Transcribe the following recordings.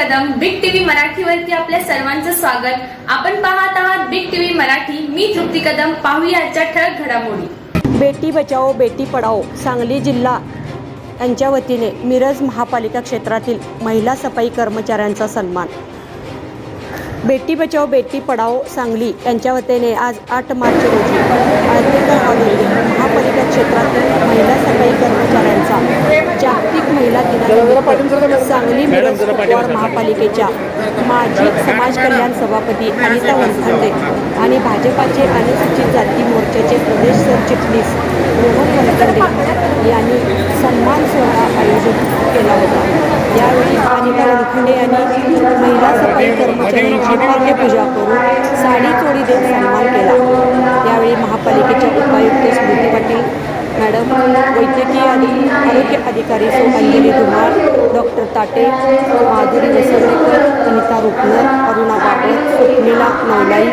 Kadam. Big TV मराठीवरती आपल्या सर्वांचं स्वागत. आपण पाहत आहात बिग टीव्ही मराठी. मी तृप्ती कदम. पाहूया आजच्या ठळक घडामोडी. बेटी बचाओ बेटी पढाओ सांगली जिल्हा यांच्या वतीने मिरज महापालिका क्षेत्रातील महिला सफाई कर्मचाऱ्यांचा सन्मान. बेटी बचाओ बेटी पढाओ सांगली यांच्या वतीने आज आठ मार्च रोजी आळतेकर हॉल येथे महापालिका क्षेत्रातील महिला सफाई कर्मचाऱ्यांचा जागतिक महिला दिनानिमित्त सांगली मिरज कुपवाड महापालिकेच्या माजी समाज कल्याण सभापती अनिता वनखंडे आणि भाजपाचे अनुसूचित जाती मोर्चाचे प्रदेश सरचिटणीस रोहन वनखंडे यांनी सन्मान सोहळा आयोजित केला होता. यावेळी अनिता वनखंडे यांनी महिला सफाई कर्मचाऱ्यांची पूजा करून साडी चोळी देत सन्मान केला यावेळी महापालिकेच्या उपायुक्त स्मृती पाटील मॅडम वैद्यकीय आणि आरोग्य अधिकारी सौ अंजली धुमाळ डॉक्टर ताटे माधुरी वसर्डेकर अनिता रुपनर अरुणा बाबर स्वप्निला नवलाई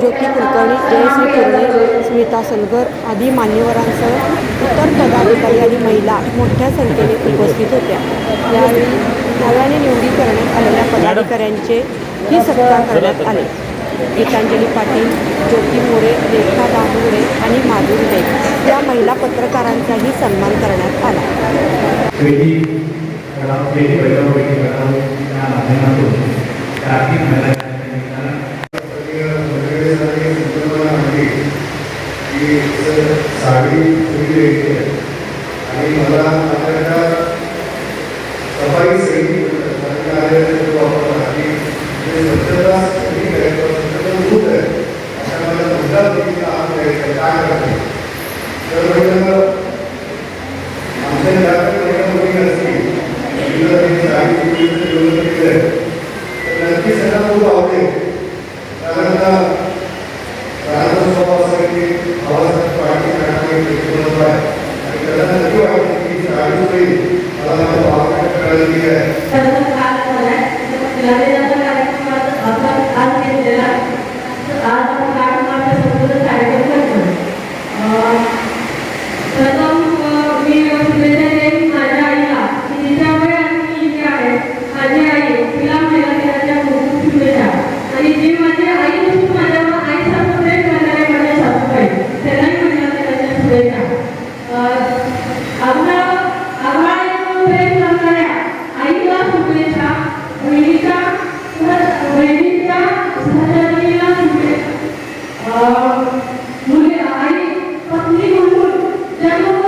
ज्योती कुलकर्णी जयश्री कुर्णे स्मिता सलगर आदी मान्यवरांसह इतर पदाधिकारी आणि महिला मोठ्या संख्येने उपस्थित होत्या. यावेळी नव्याने निवडी करण्यात आलेल्या पदाधिकाऱ्यांचे ही सत्कार करण्यात आले. गीतांजली पाटील ज्योती मोरे रेखा दामोरे आणि माधुरी नाईक या महिला पत्रकारांचाही सन्मान करण्यात आला. वेदी प्रणाम वेदी बैठो वेदी प्रणाम यहाँ आने तो ताकि मैं साडी फुगली रेडी आहे आणि मला आता सफ़ाई सैनिक वापरला आणि स्वच्छता आहे अशा मला मुद्दा देखील आज काय करायचं ग्रामसभा समिती बाबासाहेब पाटील ठाकरे यशवंत आणि त्यांना नक्की वाटते की राजू भाई मला माझा वापर कळली आहे आज घेतलेला आज आपण Thank you.